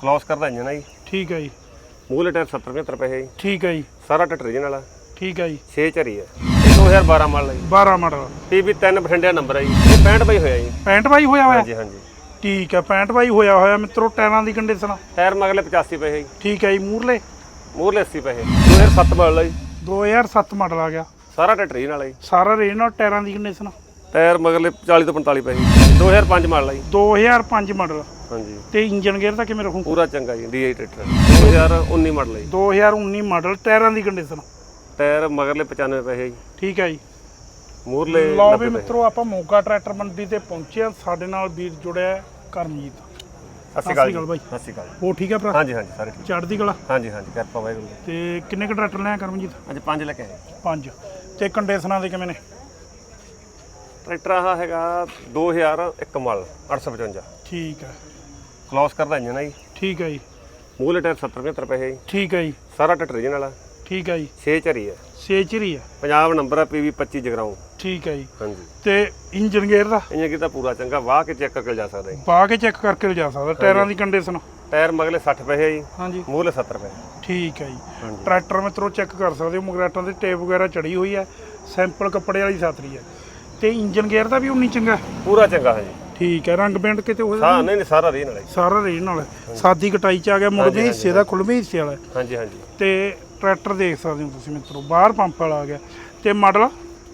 Close ਕਰਦਾ engine ਆ ਜੀ ਠੀਕ ਹੈ ਜੀ ਮੂਲ ਟਾਇਰ 70 75 ਪੈਸੇ ਜੀ ਠੀਕ ਹੈ ਜੀ ਸਾਰਾ ਟੱਟਰ ਜਨ ਵਾਲਾ ਠੀਕ ਹੈ ਜੀ 6 ਝਰੀ ਹੈ ਇਹ 2012 ਮਾਡਲ ਹੈ ਜੀ 12 ਮਾਡਲ ਪੀਬੀ 3 ਬਠਿੰਡਿਆ ਨੰਬਰ ਹੈ ਜੀ ਇਹ 65 ਬਾਈ ਹੋਇਆ ਜੀ 65 ਬਾਈ ਹੋਇਆ ਹੋਇਆ ਹਾਂਜੀ ਹਾਂਜੀ ਠੀਕ ਹੈ 65 ਬਾਈ ਹੋਇਆ ਹੋਇਆ ਮਿੱਤਰੋ ਟਾਇਰਾਂ ਦੀ ਕੰਡੀਸ਼ਨ ਟਾਇਰ ਮਗਲੇ 85 ਪੈਸੇ ਜੀ ਠੀਕ ਹੈ ਜੀ ਮੂਰਲੇ ਮੂਰਲੇ 80 ਪੈਸੇ 2007 ਮਾਡਲ ਹੈ ਜੀ 2007 ਮਾਡਲ ਆ ਗਿਆ ਸਾਰਾ ਟੱਟਰ ਜਨ ਵਾਲਾ ਜੀ ਸਾਰਾ ਰੇਂਜ ਨਾਲ ਟਾਇਰਾਂ ਦੀ ਕੰਡੀਸ਼ਨ ਟਾਇਰ ਮਗਲੇ 40 ਤੋਂ 45 ਪੈਸੇ 2005 ਮਾਡਲ ਹੈ ਜੀ 2005 ਮਾਡਲ ਹਾਂਜੀ। ਤੇ ਇੰਜਨ ਗੇਅਰ ਦਾ ਕਿਵੇਂ ਰਹੂ ਪੂਰਾ ਚੰਗਾ ਜੀ ਡੀਆਈ ਟਰੈਕਟਰ। 2019 ਮਾਡਲ ਹੈ ਜੀ। 2019 ਮਾਡਲ ਟਾਇਰਾਂ ਦੀ ਕੰਡੀਸ਼ਨ ਟਾਇਰ ਮਗਰਲੇ 95 ਪੈਸੇ ਜੀ। ਠੀਕ ਹੈ ਜੀ। ਮੂਰਲੇ ਲਓ 90 ਵੀ ਮਿੱਤਰੋ ਆਪਾਂ ਮੋਗਾ ਟਰੈਕਟਰ ਮੰਡੀ ਤੇ ਪਹੁੰਚੇ ਹਾਂ। ਸਾਡੇ ਨਾਲ ਵੀਰ ਜੁੜਿਆ ਹੈ ਕਰਮਜੀਤ। ਸਤਿ ਸ਼੍ਰੀ ਅਕਾਲ ਬਾਈ। ਸਤਿ ਸ਼੍ਰੀ ਅਕਾਲ। ਉਹ ਠੀਕ ਹੈ ਭਰਾ? ਹਾਂਜੀ ਹਾਂਜੀ ਸਾਰੇ ਠੀਕ। ਚੜ੍ਹਦੀ ਕਲਾ? ਹਾਂਜੀ ਹਾਂਜੀ ਕਿਰਪਾ ਵਾਹਿਗੁਰੂ। ਤੇ ਕਿੰਨੇ ਕੁ ਟਰੈਕਟਰ ਲਿਆ ਕਰਮਜੀਤ? ਅੱਜ ਪੰਜ ਲੈ ਕੇ ਆਏ। ਪੰਜ। ਤੇ ਕੰਡੀਸ਼ਨਾਂ ਦੇ ਕਿਵੇਂ ਨੇ? ਟਰੈਕਟਰ ਆਹ ਹੈਗਾ 2001 ਮਾਡਲ 855 ਠੀਕ ਹੈ। ਕਲੋਸ ਕਰਦਾ ਇੰਜਨ ਆ ਜੀ। ਠੀਕ ਹੈ ਜੀ। ਮੂਲ ਟਾਇਰ 70 75 ਪੈਸੇ ਜੀ। ਠੀਕ ਹੈ ਜੀ। ਸਾਰਾ ਟੱਟਰ ਜਨ ਵਾਲਾ। ਠੀਕ ਹੈ ਜੀ। 6 ਝਰੀ ਹੈ ਸੇਚਰੀ ਹੈ ਪੰਜਾਬ ਨੰਬਰ ਆ ਪੀਵੀ 25 ਜਗਰਾਉਂ। ਠੀਕ ਹੈ ਜੀ। ਹਾਂਜੀ। ਤੇ ਇੰਜਨ ਗੇਅਰ ਦਾ? ਇੰਜਨ ਕੀ ਤਾਂ ਪੂਰਾ ਚੰਗਾ ਵਾਹ ਕੇ ਚੈੱਕ ਕਰਕੇ ਜਾ ਸਕਦਾ ਜੀ। ਪਾ ਕੇ ਚੈੱਕ ਕਰਕੇ ਲਿਜਾ ਸਕਦਾ ਟਾਇਰਾਂ ਦੀ ਕੰਡੀਸ਼ਨ ਟਾਇਰ ਮਗਲੇ 60 ਪੈਸੇ ਜੀ। ਹਾਂਜੀ। ਮੂਲ 70 ਪੈਸੇ ਠੀਕ ਹੈ ਜੀ। ਹਾਂਜੀ। ਟਰੈਕਟਰ ਮਿੱਤਰੋ ਚੈੱਕ ਕਰ ਸਕਦੇ ਹੋ। ਮਗਰਾਟਾਂ ਦੇ ਟੇਪ ਵਗੈਰਾ ਚੜੀ ਹੋਈ ਹੈ ਸੈਂਪਲ ਕੱਪੜੇ ਵਾਲੀ ਸਾਤਰੀ ਹੈ ਤੇ ਇੰਜਨ ਗੇਅਰ ਦਾ ਵੀ ਉਨੀ ਚੰਗਾ? ਹੈ। ਪੂਰਾ ਚੰਗਾ ਹੈ ਜੀ। ਠੀਕ ਹੈ ਰੰਗ ਪੇਂਟ ਕਿਤੇ ਹੋਇਆ ਹਾਂ ਨਹੀਂ ਨਹੀਂ ਸਾਰਾ ਰੀਨ ਵਾਲਾ ਜੀ ਸਾਰਾ ਰੇਂਜ ਨਾਲ ਹੈ। ਸਾਦੀ ਕਟਾਈ ਚ ਆ ਗਿਆ ਮੁੜਵੇਂ ਹਾਂਜੀ, ਹਿੱਸੇ ਦਾ ਖੁੱਲਵੇਂ ਹਿੱਸੇ ਵਾਲਾ ਹੈ। ਹਾਂਜੀ ਹਾਂਜੀ। ਤੇ ਟਰੈਕਟਰ ਦੇਖ ਸਕਦੇ ਹੋ ਤੁਸੀਂ ਮਿੱਤਰੋ ਬਾਹਰ ਪੰਪ ਵਾਲਾ ਆ ਗਿਆ। ਤੇ ਮਾਡਲ?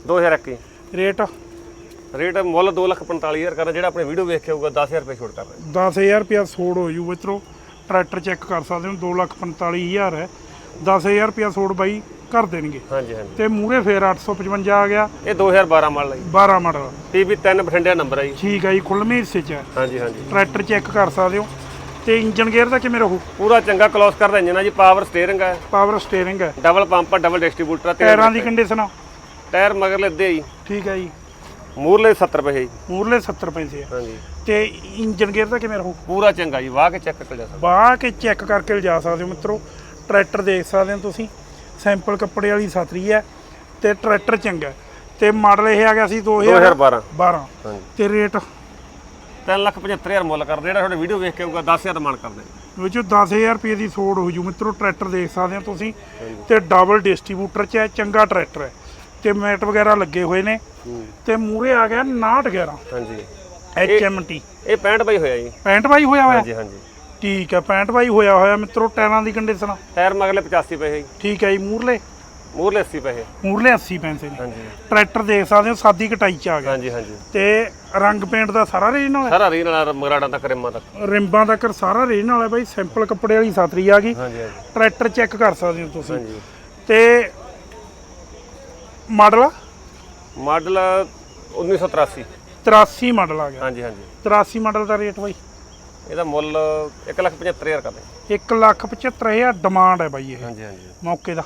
2001 ਜੀ ਰੇਟ? ਰੇਟ ਮੁੱਲ 245000 ਕਰਨਾ ਜਿਹੜਾ ਆਪਣੇ ਵੀਡੀਓ ਵੇਖ ਕੇ ਹੋਊਗਾ 10000 ਰੁਪਏ ਛੋਟ ਕਰ ਰਹੇ। 10000 ਰੁਪਿਆ ਸੋੜ ਹੋ ਜੂ ਮਿੱਤਰੋ। ਟਰੈਕਟਰ ਚੈੱਕ ਕਰ ਸਕਦੇ ਹੋ 245000 ਹੈ। 10000 ਰੁਪਿਆ ਸੋੜ ਬਾਈ। ਕਰ ਦੇਣਗੇ। ਹਾਂਜੀ ਹਾਂਜੀ। ਤੇ ਮੂਰੇ ਫੇਰ 855 ਆ ਗਿਆ। ਇਹ 2012 ਮਾਡਲ ਹੈ ਜੀ। 12 ਮਾਡਲ। ਪੀਬੀ 3 ਬਠਿੰਡਿਆ ਨੰਬਰ ਹੈ ਜੀ। ਠੀਕ ਹੈ ਜੀ ਖੁੱਲਵੇਂ ਹਿੱਸੇ ਚ ਹੈ ਹਾਂਜੀ ਹਾਂਜੀ। ਟਰੈਕਟਰ ਚੈੱਕ ਕਰ ਸਕਦੇ ਹੋ। ਤੇ ਇੰਜਨ ਗੇਅਰ ਦਾ ਕਿਵੇਂ ਰਹੂ? ਪੂਰਾ ਚੰਗਾ ਕਲੋਸ ਕਰਦਾ ਇੰਜਨ ਆ ਜੀ ਪਾਵਰ ਸਟੀਅਰਿੰਗ ਹੈ ਪਾਵਰ ਸਟੀਅਰਿੰਗ ਹੈ ਡਬਲ ਪੰਪ ਆ ਡਬਲ ਡਿਸਟ੍ਰੀਬਿਊਟਰ ਆ ਟਾਇਰਾਂ ਦੀ ਕੰਡੀਸ਼ਨ ਟਾਇਰ ਮਗਰਲੇ ਅੱਧੇ ਜੀ। ਠੀਕ ਹੈ ਜੀ। ਮੂਰਲੇ 70 ਪੈਸੇ ਜੀ। ਮੂਰਲੇ 70 ਪੈਸੇ ਆ। ਹਾਂਜੀ। ਤੇ ਇੰਜਨ ਗੇਅਰ ਦਾ ਕਿਵੇਂ ਰਹੂ? ਪੂਰਾ ਚੰਗਾ ਜੀ ਵਾਹ ਕੇ ਚੈੱਕ ਕਰ ਜਾ ਸਕਦਾ ਬਾਹ ਕੇ ਚੈੱਕ ਕਰਕੇ ਲਿਜਾ ਸਕਦੇ ਹੋ ਮਿੱਤਰੋ। ਟਰੈਕਟਰ ਦੇਖ ਸਕਦੇ ਹੋ ਤੁਸੀਂ। ਸੈਂਪਲ ਕੱਪੜੇ ਵਾਲੀ ਸਾਤਰੀ ਹੈ ਤੇ ਟਰੈਕਟਰ ਚੰਗਾ ਹੈ। ਤੇ ਮਾਡਲ ਇਹ ਆ ਗਿਆ ਸੀ 2012 2012 ਹਾਂਜੀ। ਤੇ ਰੇਟ 375000 ਮੁੱਲ ਕਰਦੇ ਜਿਹੜਾ ਤੁਹਾਡੇ ਵੀਡੀਓ ਵੇਖ ਕੇ ਆਊਗਾ 10000 ਦਾ ਮਾਨ ਕਰਦੇ ਵਿੱਚ 10000 ਰੁਪਏ ਦੀ ਸੋੜ ਹੋ ਜੂ। ਮਿੱਤਰੋ ਟਰੈਕਟਰ ਦੇਖ ਸਕਦੇ ਹੋ ਤੁਸੀਂ। ਤੇ ਡਬਲ ਡਿਸਟ੍ਰੀਬਿਊਟਰ ਚ ਹੈ ਚੰਗਾ ਟਰੈਕਟਰ ਹੈ। ਤੇ ਮੈਟ ਵਗੈਰਾ ਲੱਗੇ ਹੋਏ ਨੇ। ਤੇ ਮੂਰੇ ਆ ਗਿਆ 911 ਹਾਂਜੀ। HMT ਇਹ 65 ਬਾਈ ਹੋਇਆ ਜੀ। 65 ਬਾਈ ਹੋਇਆ ਹੋਇਆ? ਹਾਂਜੀ ਹਾਂਜੀ। ਠੀਕ ਹੈ 65 ਬਾਈ ਹੋਇਆ ਹੋਇਆ ਮਿੱਤਰੋ ਟਾਇਰਾਂ ਦੀ ਕੰਡੀਸ਼ਨ ਟਾਇਰ ਮਗਰਲੇ 85 ਪੈਸੇ ਜੀ ਠੀਕ ਹੈ ਜੀ ਮੂਰਲੇ ਮੂਰਲੇ 80 ਪੈਸੇ ਮੂਰਲੇ 80 ਪੈਸੇ ਨੇ ਹਾਂਜੀ। ਟਰੈਕਟਰ ਦੇਖ ਸਕਦੇ ਹੋ ਸਾਦੀ ਕਟਾਈ ਚ ਆ ਗਿਆ। ਹਾਂਜੀ ਹਾਂਜੀ। ਤੇ ਰੰਗ ਪੇਂਟ ਦਾ ਸਾਰਾ ਰੇਂਜ ਨਾਲ ਸਾਰਾ ਰੀਨ ਵਾਲਾ ਮਗਰਾੜਾਂ ਤੱਕ ਰਿਮਾਂ ਤੱਕ। ਰਿੰਬਾਂ ਤੱਕ ਸਾਰਾ ਰੇਂਜ ਨਾਲ ਹੈ ਬਾਈ ਸਿੰਪਲ ਕੱਪੜੇ ਵਾਲੀ ਸਾਤਰੀ ਆ ਗਈ। ਹਾਂਜੀ ਹਾਂਜੀ। ਟਰੈਕਟਰ ਚੈੱਕ ਕਰ ਸਕਦੇ ਹੋ ਤੁਸੀਂ। ਹਾਂਜੀ। ਤੇ ਮਾਡਲ? ਮਾਡਲ 1983 83 ਮਾਡਲ ਆ ਗਿਆ। ਹਾਂਜੀ ਹਾਂਜੀ। 83 ਮਾਡਲ ਦਾ ਰੇਟ ਬਾਈ? ਇਹਦਾ ਮੁੱਲ 175000 ਕਰਦੇ 175000 ਡਿਮਾਂਡ ਹੈ। ਬਾਈ ਇਹ। ਹਾਂਜੀ ਹਾਂਜੀ। ਮੌਕੇ ਦਾ।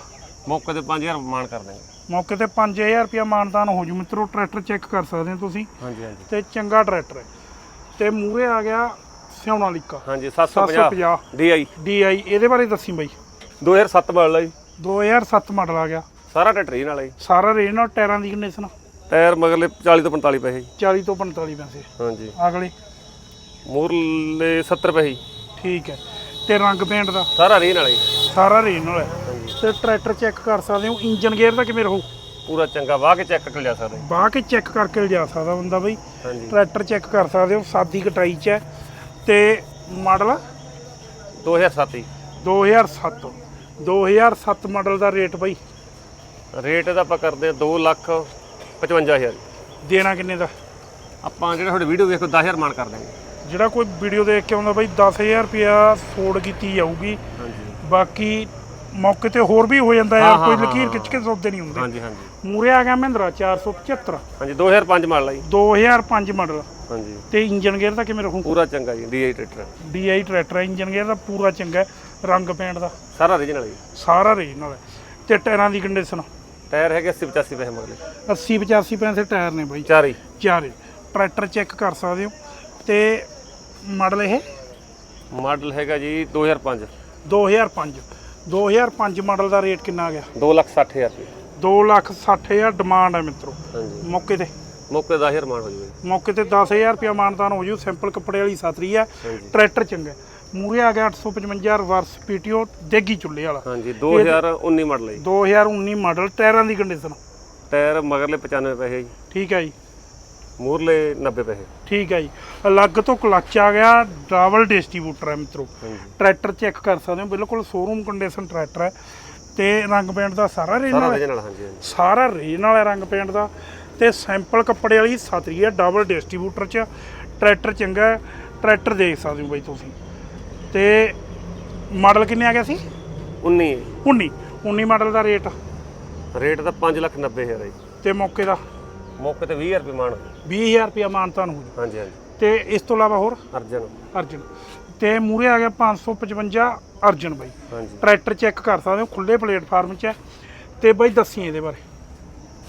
ਮੌਕੇ ਤੇ 5000 ਮਾਨ ਕਰ ਦਾਂਗੇ ਮੌਕੇ ਤੇ 5000 ਰੁਪਇਆ ਮਾਨਦਾਨ ਹੋ ਜੂ। ਮਿੱਤਰੋ ਟਰੈਕਟਰ ਚੈੱਕ ਕਰ ਸਕਦੇ ਹੋ ਤੁਸੀਂ। ਹਾਂਜੀ ਹਾਂਜੀ। ਤੇ ਚੰਗਾ ਟਰੈਕਟਰ ਹੈ। ਤੇ ਮੂਰੇ ਆ ਗਿਆ ਸਿਉਣਾ ਲਿਕਾ। ਹਾਂਜੀ 750 750 DI DI ਇਹਦੇ ਬਾਰੇ ਦੱਸੀ ਬਾਈ। 2007 ਮਾਡਲ ਹੈ ਜੀ। 2007 ਮਾਡਲ ਆ ਗਿਆ। ਸਾਰਾ ਟੱਟਰੀ ਨਾਲ ਹੈ ਜੀ। ਸਾਰਾ ਰੇਂਜ ਨਾਲ ਟਾਇਰਾਂ ਦੀ ਕੰਡੀਸ਼ਨ ਟਾਇਰ ਮਗਰਲੇ 40 ਤੋਂ 45 ਪੈਸੇ ਜੀ। 40 ਤੋਂ 45 ਪੈਸੇ। ਹਾਂਜੀ। ਅਗਲੇ ਮੂਰਲੇ 70 ਪੈਸੇ ਜੀ ਠੀਕ ਹੈ। ਤੇ ਰੰਗ ਪੇਂਟ ਦਾ? ਸਾਰਾ ਰੀਨ ਵਾਲਾ। ਜੀ ਸਾਰਾ ਹੈ ਹਾਂਜੀ। ਤੇ ਟਰੈਕਟਰ ਚੈੱਕ ਕਰ ਸਕਦੇ ਹੋ? ਇੰਜਨ ਗੇਅਰ ਦਾ ਕਿਵੇਂ ਰਹੂ? ਪੂਰਾ ਚੰਗਾ ਵਾਹ ਕੇ ਚੈੱਕ ਕਰ ਲਿਆ ਸਕਦੇ। ਬਾਹ ਕੇ ਚੈੱਕ ਕਰਕੇ ਲਿਜਾ ਸਕਦਾ ਬੰਦਾ ਬਈ। ਹਾਂਜੀ। ਟਰੈਕਟਰ ਚੈੱਕ ਕਰ ਸਕਦੇ ਹੋ? ਸਾਦੀ ਕਟਾਈ ਚ ਹੈ। ਤੇ ਮਾਡਲ 2007 ਜੀ 2007 2007 ਮਾਡਲ ਦਾ ਰੇਟ ਬਈ। ਰੇਟ ਇਹਦਾ ਆਪਾਂ ਕਰਦੇ 2 ਲੱਖ 55000 ਦੇਣਾ ਕਿੰਨੇ ਦਾ? ਆਪਾਂ ਜਿਹੜਾ ਤੁਹਾਡੇ ਵੀਡੀਓ ਵੇਖੋ 10000 ਮਾਨ ਕਰ ਦਾਂਗੇ ਜਿਹੜਾ ਕੋਈ ਵੀਡੀਓ ਦੇਖ ਕੇ ਆਉਂਦਾ ਬਈ 10000 ਰੁਪਿਆ ਸੋੜ ਕੀਤੀ ਜਾਊਗੀ। ਹਾਂਜੀ। ਬਾਕੀ ਮੌਕੇ ਤੇ ਹੋਰ ਵੀ ਹੋ ਜਾਂਦਾ ਹਾਂ, ਯਾਰ ਹਾਂ, ਕੋਈ ਹਾਂ, ਲਕੀਰ ਹਾਂ। ਖਿੱਚ ਕੇ ਸੌਦੇ ਨਹੀਂ ਹੁੰਦੇ। ਹਾਂਜੀ ਹਾਂਜੀ। ਮੂਰੇ ਆ ਗਿਆ ਮਹਿੰਦਰਾ 475 ਹਾਂਜੀ 2005 ਮਾਡਲ ਹੈ ਜੀ। 2005 ਮਾਡਲ। ਹਾਂਜੀ। ਤੇ ਇੰਜਨ ਗੇਅਰ ਦਾ ਕਿਵੇਂ ਰਹੂ ਪੂਰਾ ਚੰਗਾ ਜੀ DI tractor. DI tractor engine gear ਦਾ ਪੂਰਾ ਚੰਗਾ ਹੈ, ਰੰਗ ਪੇਂਟ ਦਾ। ਸਾਰਾ ਰੀਜਨਲ ਜੀ। ਸਾਰਾ ਰੇਂਜ ਨਾਲ ਹੈ। ਤੇ ਟਾਇਰਾਂ ਦੀ ਕੰਡੀਸ਼ਨ ਟਾਇਰ ਹੈਗੇ 80 85 ਪੈਸੇ ਮਗਲੇ 80 85 ਪੈਸੇ ਟਾਇਰ ਨੇ ਬਾਈ। ਚਾਰ। ਹੀ ਚਾਰੇ। ਟਰੈਕਟਰ ਚੈੱਕ ਕਰ ਸਕਦੇ ਹੋ। ਤੇ ਮਾਡਲ ਇਹ? ਮਾਡਲ ਹੈਗਾ ਜੀ 2005 2005 2005 ਮਾਡਲ ਦਾ ਰੇਟ ਕਿੰਨਾ ਆ ਗਿਆ? 2 ਲੱਖ 60000 ਰੁਪਏ। 2 ਲੱਖ 60000 ਡਿਮਾਂਡ ਹੈ ਮਿੱਤਰੋ। ਹਾਂਜੀ। ਮੌਕੇ ਤੇ? ਮੌਕੇ 10000 ਮਾਨ ਹੋ ਜੂਗਾ ਮੌਕੇ ਤੇ 10000 ਰੁਪਇਆ ਮਾਨਦਾਨ ਹੋ ਜੂ। ਸਿੰਪਲ ਕੱਪੜੇ ਵਾਲੀ ਸਾਤਰੀ ਹੈ ਹਾਂਜੀ। ਟਰੈਕਟਰ ਚੰਗਾ। ਹੈ। ਮੂਰੇ ਆ ਗਿਆ 855 ਰਿਵਰਸ ਪੀਟੀਓ ਦੇਗੀ ਚੁੱਲੇ ਵਾਲਾ। ਹਾਂਜੀ 2019 ਮਾਡਲ ਹੈ ਜੀ। 2019 ਮਾਡਲ ਟਾਇਰਾਂ ਦੀ ਕੰਡੀਸ਼ਨ ਟਾਇਰ ਮਗਰਲੇ 95 ਪੈਸੇ ਜੀ। ਠੀਕ ਹੈ ਜੀ। ਮੂਰਲੇ 90 ਪੈਸੇ। ਠੀਕ ਹੈ ਜੀ। ਅਲੱਗ ਤੋਂ ਕਲੱਚ ਆ ਗਿਆ ਡਬਲ ਡਿਸਟ੍ਰੀਬਿਊਟਰ ਹੈ ਮਿੱਤਰੋ। ਟਰੈਕਟਰ ਚੈੱਕ ਕਰ ਸਕਦੇ ਹੋ ਬਿਲਕੁਲ ਸ਼ੋਰੂਮ ਕੰਡੀਸ਼ਨ ਟਰੈਕਟਰ ਹੈ। ਤੇ ਰੰਗ ਪੇਂਟ ਦਾ ਸਾਰਾ original ਹਾਂਜੀ ਹਾਂਜੀ। ਸਾਰਾ ਰੇਨ ਵਾਲਾ ਰੰਗ ਪੇਂਟ ਦਾ। ਤੇ ਸੈਂਪਲ ਕੱਪੜੇ ਵਾਲੀ ਛਤਰੀ ਹੈ ਡਬਲ ਡਿਸਟ੍ਰੀਬਿਊਟਰ ਚ। ਟਰੈਕਟਰ ਚੰਗਾ ਹੈ, ਟਰੈਕਟਰ ਦੇਖ ਸਕਦੇ ਹੋ ਬਾਈ ਤੁਸੀਂ। ਤੇ ਮਾਡਲ ਕਿੰਨੇ ਆ ਗਿਆ ਸੀ? 19 19 19 ਮਾਡਲ ਦਾ ਰੇਟ ਰੇਟ ਤਾਂ 5 ਲੱਖ 90 ਹਜ਼ਾਰ ਹੈ ਜੀ। ਤੇ ਮੌਕੇ ਦਾ? ਮੌਕੇ ਤੇ 20000 ਰੁਪਏ ਮਾਣ 20000 ਰੁਪਇਆ ਮਾਨਤਾਨ ਹੋ ਜੂ ਹਾਂਜੀ ਹਾਂਜੀ। ਤੇ ਇਸ ਤੋਂ ਇਲਾਵਾ ਹੋਰ? ਅਰਜਨ। ਅਰਜਨ। ਤੇ ਮੂਰੇ ਆ ਗਿਆ 555 ਅਰਜਨ ਬਾਈ। ਹਾਂਜੀ। ਟਰੈਕਟਰ ਚੈੱਕ ਕਰ ਸਕਦੇ ਹੋ ਖੁੱਲੇ ਪਲੇਟਫਾਰਮ 'ਚ ਹੈ। ਤੇ ਬਾਈ ਦੱਸੀ ਇਹਦੇ ਬਾਰੇ।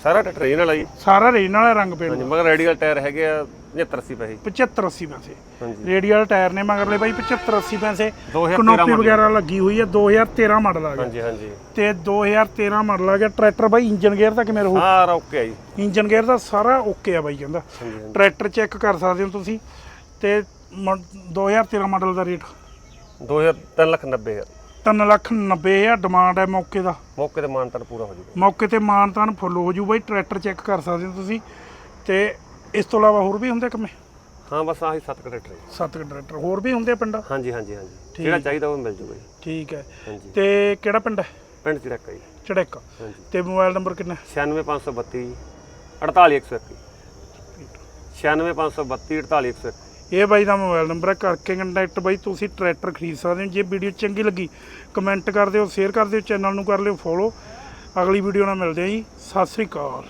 ਸਾਰਾ ਟਰੇਨ ਵਾਲਾ ਜੀ? ਸਾਰਾ ਰੇਨ ਵਾਲਾ ਰੰਗ ਪੇਂਟ ਹਾਂਜੀ ਮਗਰ ਰੇਡੀਅਲ ਟਾਇਰ ਹੈਗੇ ਆ 75 80 ਪੈਸੇ। 75 80 ਪੈਸੇ। ਰੇਡੀਅਲ ਟਾਇਰ ਨੇ ਮਗਰਲੇ ਬਾਈ 75 80 ਪੈਸੇ। 2013 ਕਨੋਪੀ। ਵਗੈਰਾ ਲੱਗੀ ਹੋਈ ਹੈ 2013 ਮਾਡਲ ਆ ਗਿਆ ਹਾਂਜੀ ਹਾਂਜੀ। ਤੇ 2013 ਮਾਡਲ ਆ ਗਿਆ ਟਰੈਕਟਰ ਬਾਈ ਇੰਜਨ ਗੇਅਰ ਦਾ ਕਿਵੇਂ ਰਹੂ ਸਾਰਾ ਓਕੇ ਆ ਜੀ। ਇੰਜਨ ਗੇਅਰ ਦਾ ਸਾਰਾ ਓਕੇ ਆ ਬਾਈ ਕਹਿੰਦਾ। ਟਰੈਕਟਰ ਚੈੱਕ ਕਰ ਸਕਦੇ ਹੋ ਤੁਸੀਂ। ਤੇ ਮ- 2013 ਮਾਡਲ ਦਾ ਰੇਟ। 2000 3 ਲੱਖ 90 ਹਜ਼ਾਰ। 3 ਲੱਖ 90 ਹਜ਼ਾਰ ਡਿਮਾਂਡ ਹੈ ਮੌਕੇ ਦਾ। ਮੌਕੇ ਤੇ ਮਾਨਤਾਨ ਪੂਰਾ ਹੋ ਜਾਊਗਾ। ਮੌਕੇ ਤੇ ਮਾਨਤਾਨ ਫੁੱਲ ਹੋ ਜੂ ਬਾਈ ਟਰੈਕਟਰ ਚੈੱਕ ਕਰ ਸਕਦੇ ਹੋ ਤੁਸੀਂ। ਤੇ ਇਸ ਤੋਂ ਇਲਾਵਾ ਹੋਰ ਵੀ ਹੁੰਦੇ ਕੰਮੇ ਹਾਂ ਬਸ ਆਹੀ ਸੱਤ ਕਟਰ ਸੱਤ ਕੁ ਟਰੈਕਟਰ ਹੋਰ ਵੀ ਹੁੰਦੇ ਆ ਪਿੰਡਾਂ? ਹਾਂਜੀ ਹਾਂਜੀ ਹਾਂਜੀ। ਜਿਹੜਾ ਚਾਹੀਦਾ ਉਹ ਮਿਲ ਜੂਗਾ ਜੀ ਠੀਕ ਹੈ। ਹਾਂਜੀ। ਤੇ ਕਿਹੜਾ ਪਿੰਡ ਹੈ? ਪਿੰਡ ਚਿੜਕਾ ਜੀ। ਚੜੈਕ। ਹਾਂਜੀ। ਤੇ ਮੋਬਾਈਲ ਨੰਬਰ ਕਿੰਨਾ 96532 48121 96532 48121 ਇਹ ਬਾਈ ਦਾ ਮੋਬਾਈਲ ਨੰਬਰ ਹੈ, ਕਰਕੇ ਕੰਟੈਕਟ ਬਾਈ, ਤੁਸੀਂ ਟਰੈਕਟਰ ਖਰੀਦ ਸਕਦੇ ਹੋ। ਜੇ ਵੀਡੀਓ ਚੰਗੀ ਲੱਗੀ ਕਮੈਂਟ ਕਰ ਦਿਓ ਸ਼ੇਅਰ ਕਰ ਦਿਓ ਚੈਨਲ ਨੂੰ ਕਰ ਲਿਓ ਫੋਲੋ ਅਗਲੀ ਵੀਡੀਓ ਨਾਲ ਮਿਲਦੇ ਹਾਂ ਜੀ। ਸਤਿ ਸ੍ਰੀ ਅਕਾਲ।